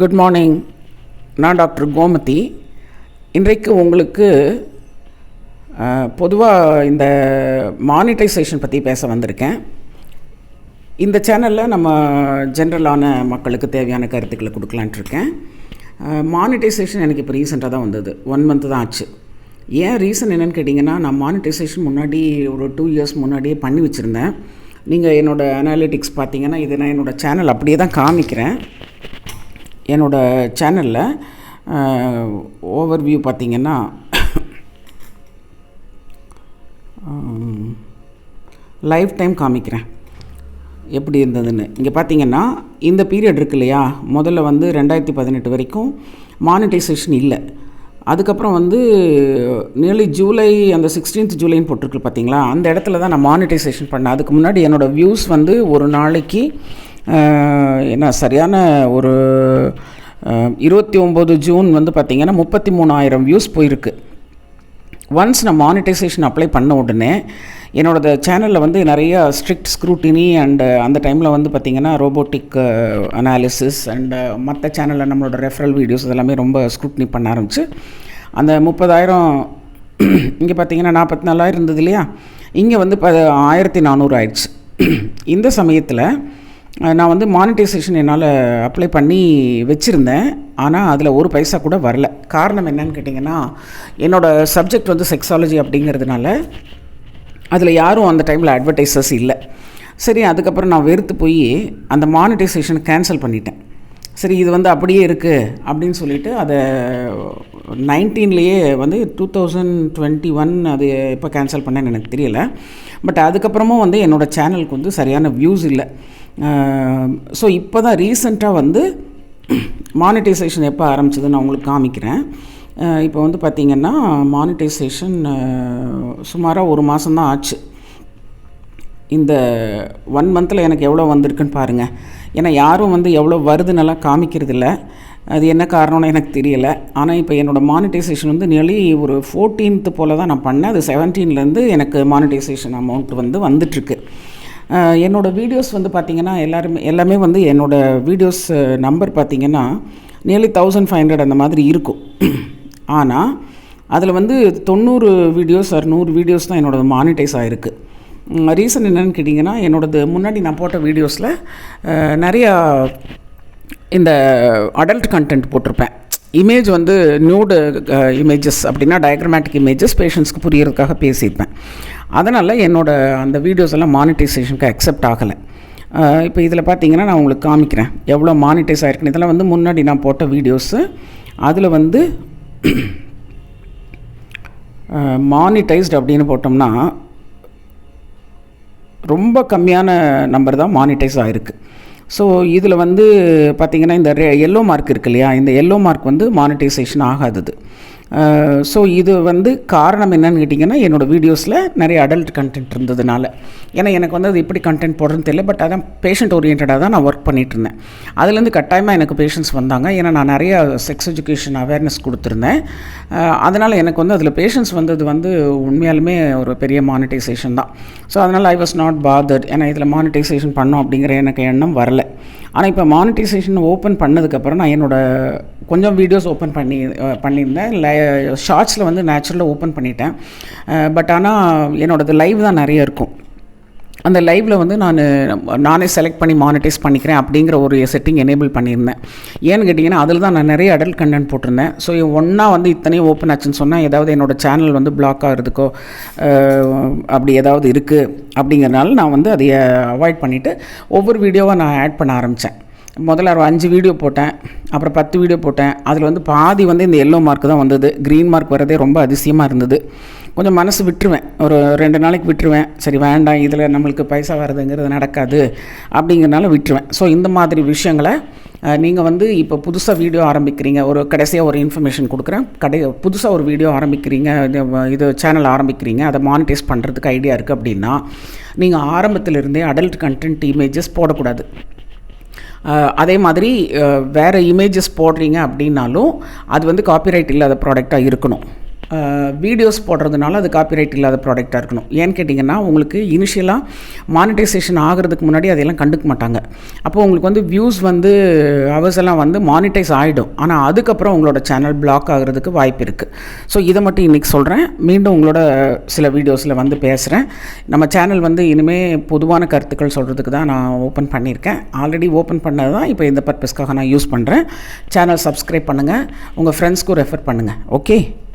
Good morning நான் doctor Gomathi. இன்றைக்கு உங்களுக்கு பொதுவாக இந்த மானிட்டைசேஷன் பற்றி பேச வந்திருக்கேன். இந்த சேனலில் நம்ம ஜென்ரலான மக்களுக்கு தேவையான கருத்துக்களை கொடுக்கலான்ட்டு இருக்கேன். மானிட்டைசேஷன் எனக்கு இப்போ ரீசெண்டாக தான் வந்தது. ஒன் மந்த் தான் ஆச்சு. ஏன் ரீசன் என்னென்னு கேட்டிங்கன்னா நான் மானிட்டைசேஷன் முன்னாடி ஒரு டூ இயர்ஸ் முன்னாடியே பண்ணி வச்சுருந்தேன். நீங்கள் என்னோடய அனாலிட்டிக்ஸ் பார்த்தீங்கன்னா இது நான் என்னோடய சேனல் அப்படியே தான் காமிக்கிறேன். என்னோடய சேனலில் ஓவர் வியூ பார்த்தீங்கன்னா லைஃப் டைம் காமிக்கிறேன். எப்படி இருந்ததுன்னு. இங்கே பார்த்தீங்கன்னா இந்த பீரியட் இருக்கு இல்லையா? முதல்ல வந்து ரெண்டாயிரத்தி பதினெட்டு வரைக்கும் மானிட்டைசேஷன் இல்லை. அதுக்கப்புறம் வந்து நியர்லி ஜூலை அந்த சிக்ஸ்டீன்த் ஜூலைன்னு போட்டிருக்கு பார்த்தீங்களா அந்த இடத்துல தான் நான் மானிட்டைசேஷன் பண்ணேன். அதுக்கு முன்னாடி என்னோடய வியூஸ் வந்து ஒரு நாளைக்கு என்ன சரியான ஒரு இருபத்தி ஒம்பது ஜூன் வந்து பார்த்திங்கன்னா முப்பத்தி மூணாயிரம் வியூஸ் போயிருக்கு. ஒன்ஸ் நான் மானிட்டைசேஷன் அப்ளை பண்ண உடனே என்னோடய சேனலில் வந்து நிறைய ஸ்ட்ரிக்ட் ஸ்க்ரூட்டினி அண்டு அந்த டைமில் வந்து பார்த்திங்கன்னா ரோபோட்டிக் அனாலிசிஸ் அண்டு மற்ற சேனலில் நம்மளோட ரெஃபரல் வீடியோஸ் இதெல்லாமே ரொம்ப ஸ்க்ரூட்னி பண்ண ஆரம்பிச்சு அந்த முப்பதாயிரம் இங்கே பார்த்தீங்கன்னா நாற்பத்தி நாலாயிரம் இருந்தது இல்லையா? இங்கே வந்து ப ஆயிரத்தி நானூறு ஆயிடுச்சு. இந்த சமயத்தில் நான் வந்து மானிட்டைசேஷன் என்னால் அப்ளை பண்ணி வச்சுருந்தேன். ஆனால் அதில் ஒரு பைசா கூட வரல. காரணம் என்னன்னு கேட்டிங்கன்னா என்னோடய சப்ஜெக்ட் வந்து செக்ஸாலஜி அப்படிங்கிறதுனால அதில் யாரும் அந்த டைமில் அட்வர்டைசர்ஸ் இல்லை. சரி அதுக்கப்புறம் நான் வெறுத்து போய் அந்த மானிட்டைசேஷன் கேன்சல் பண்ணிட்டேன். சரி இது வந்து அப்படியே இருக்குது அப்படின்னு சொல்லிவிட்டு அதை நைன்டீன்லேயே வந்து டூ தௌசண்ட் டுவெண்ட்டி ஒன் அது இப்போ கேன்சல் பண்ணேன்னு எனக்கு தெரியல. பட் அதுக்கப்புறமும் வந்து என்னோடய சேனலுக்கு வந்து சரியான வியூஸ் இல்லை. ஸோ இப்போ தான் ரீசெண்டாக வந்து மானிட்டைசேஷன் எப்போ ஆரம்பிச்சதுன்னு நான் உங்களுக்கு காமிக்கிறேன். இப்போ வந்து பார்த்திங்கன்னா மானிட்டைசேஷன் சுமாராக ஒரு மாதம்தான் ஆச்சு. இந்த ஒன் மந்தில் எனக்கு எவ்வளோ வந்திருக்குன்னு பாருங்கள் ஏன்னா யாரும் வந்து எவ்வளோ வருதுன்னெல்லாம் காமிக்கிறதில்ல. அது என்ன காரணம்னு எனக்கு தெரியலை. ஆனால் இப்போ என்னோடய மானிட்டைசேஷன் வந்து நியர்லி ஒரு ஃபோர்டீன்த்து போல் தான் நான் பண்ணேன். அது செவன்டீன்லேருந்து எனக்கு மானிட்டைசேஷன் அமௌண்ட் வந்து வந்துட்டுருக்கு. என்னோடய வீடியோஸ் வந்து பார்த்திங்கன்னா எல்லாருமே எல்லாமே வந்து என்னோடய வீடியோஸ் நம்பர் பார்த்திங்கன்னா நியர்லி தௌசண்ட் ஃபைவ் ஹண்ட்ரட் அந்த மாதிரி இருக்கும். ஆனால் அதில் வந்து தொண்ணூறு வீடியோஸ் ஆர் நூறு வீடியோஸ் தான் என்னோடய மானிட்டைஸ் ஆகிருக்கு ரீசன் என்னென்னு கேட்டிங்கன்னா என்னோடது முன்னாடி நான் போட்ட வீடியோஸில் நிறையா இந்த அடல்ட் கண்டென்ட் போட்டிருப்பேன். இமேஜ் வந்து நியூடு இமேஜஸ் அப்படின்னா டயக்ரமேட்டிக் இமேஜஸ் பேஷண்ட்ஸ்க்கு புரியறதுக்காக பேசியிருப்பேன். அதனால் என்னோடய அந்த வீடியோஸ் எல்லாம் மானிட்டைசேஷனுக்கு அக்செப்ட் ஆகலை. இப்போ இதில் பார்த்தீங்கன்னா நான் உங்களுக்கு காமிக்கிறேன். எவ்வளோ மானிட்டைஸ் ஆகிருக்குன்னு இதெல்லாம் வந்து முன்னாடி நான் போட்ட வீடியோஸு அதில் வந்து மானிட்டைஸ்டு அப்படின்னு போட்டோம்னா ரொம்ப கம்மியான நம்பர் தான் மானிட்டைஸ் ஆகிருக்கு ஸோ இதில் வந்து பார்த்திங்கன்னா இந்த ரெ எல்லோ மார்க் இருக்கு இல்லையா? இந்த எல்லோ மார்க் வந்து மானிட்டைசேஷன் ஆகாதது. ஸோ இது வந்து காரணம் என்னன்னு கேட்டிங்கன்னா என்னோடய வீடியோஸில் நிறைய அடல்ட் கண்டென்ட் இருந்ததுனால. ஏன்னா எனக்கு வந்து அது எப்படி கண்டென்ட் போடுறதுன்னு தெரியல பட் அதான் பேஷண்ட் ஓரியன்டாக தான் நான் ஒர்க் பண்ணிகிட்டு இருந்தேன். அதுலேருந்து கட்டாயமாக எனக்கு பேஷண்ட்ஸ் வந்தாங்க. ஏன்னா நான் நிறைய செக்ஸ் எஜுகேஷன் அவேர்னஸ் கொடுத்துருந்தேன். அதனால் எனக்கு வந்து அதில் பேஷண்ட்ஸ் வந்தது வந்து உண்மையாலுமே ஒரு பெரிய மானிட்டைசேஷன் தான். ஸோ அதனால் ஐ வாஸ் நாட் பாதர்ட் ஏன்னா இதில் மானிட்டைசேஷன் பண்ணோம் அப்படிங்கிற எனக்கு எண்ணம் வரல. ஆனால் இப்போ மானிட்டைசேஷன் ஓப்பன் பண்ணதுக்கப்புறம் நான் என்னோடய கொஞ்சம் வீடியோஸ் ஓப்பன் பண்ணி பண்ணியிருந்தேன். லை ஷார்ட்ஸில் வந்து நேச்சுரலாக ஓப்பன் பண்ணிட்டேன். பட் ஆனால் என்னோடது லைவ் தான் நிறைய இருக்கும். அந்த லைவில் வந்து நான் நானே செலக்ட் பண்ணி மானிட்டைஸ் பண்ணிக்கிறேன் அப்படிங்கிற ஒரு செட்டிங் எனேபிள் பண்ணியிருந்தேன். ஏன்னு கேட்டிங்கன்னா அதில் தான் நான் நிறைய அடல்ட் கண்டென்ட் போட்டிருந்தேன். ஸோ ஒன்றா வந்து இத்தனையும் ஓப்பன் ஆச்சுன்னு சொன்னால் ஏதாவது என்னோடய சேனல் வந்து பிளாக் ஆகிறதுக்கோ அப்படி ஏதாவது இருக்குது அப்படிங்கிறனால நான் வந்து அதை அவாய்ட் பண்ணிவிட்டு ஒவ்வொரு வீடியோவாக நான் ஆட் பண்ண ஆரம்பித்தேன் முதல்ல ஒரு அஞ்சு வீடியோ போட்டேன். அப்புறம் பத்து வீடியோ போட்டேன். அதில் வந்து பாதி வந்து இந்த எல்லோ மார்க் தான் வந்தது. க்ரீன் மார்க் வரதே ரொம்ப அதிசயமாக இருந்தது. கொஞ்சம் மனசு விட்டுருவேன். ஒரு ரெண்டு நாளைக்கு விட்டுருவேன். சரி வேண்டாம். இதில் நம்மளுக்கு பைசா வருதுங்கிறது நடக்காது. அப்படிங்கிறனால விட்டுருவேன். ஸோ இந்த மாதிரி விஷயங்களை நீங்கள் வந்து இப்போ புதுசாக வீடியோ ஆரம்பிக்கிறீங்க. ஒரு கடைசியாக ஒரு இன்ஃபர்மேஷன் கொடுக்குறேன். கடை புதுசாக ஒரு வீடியோ ஆரம்பிக்கிறீங்க. இது சேனல் ஆரம்பிக்கிறீங்க. அதை மானிட்டைஸ் பண்ணுறதுக்கு ஐடியா இருக்குது அப்படின்னா நீங்கள் ஆரம்பத்திலிருந்தே அடல்ட் கண்டென்ட் இமேஜஸ் போடக்கூடாது. அதே மாதிரி வேறு இமேஜஸ் போடுறீங்க அப்படின்னாலும் அது வந்து காப்பிரைட் இல்லாத ப்ராடக்டாக இருக்கணும். வீடியோஸ் போடுறதுனால அது காப்பிரைட் இல்லாத ப்ராடக்டாக இருக்கணும். ஏன்னு கேட்டிங்கன்னா உங்களுக்கு இனிஷியலாக மானிட்டைசேஷன் ஆகிறதுக்கு முன்னாடி அதையெல்லாம் கண்டுக்க மாட்டாங்க. அப்போ உங்களுக்கு வந்து வியூஸ் வந்து ஹவர்ஸ் எல்லாம் வந்து மானிட்டைஸ் ஆகிடும் ஆனால் அதுக்கப்புறம் உங்களோட சேனல் பிளாக் ஆகிறதுக்கு வாய்ப்பு இருக்குது ஸோ இதை மட்டும் இன்றைக்கி சொல்கிறேன் மீண்டும் உங்களோட சில வீடியோஸில் வந்து பேசுகிறேன் நம்ம சேனல் வந்து இனிமேல் பொதுவான கருத்துக்கள் சொல்கிறதுக்கு தான் நான் ஓப்பன் பண்ணியிருக்கேன். ஆல்ரெடி ஓப்பன் பண்ணது தான் இப்போ இந்த பர்பஸ்க்காக நான் யூஸ் பண்ணுறேன் சேனல் சப்ஸ்கிரைப் பண்ணுங்கள் உங்கள் ஃப்ரெண்ட்ஸ்க்கும் ரெஃபர் பண்ணுங்கள் okay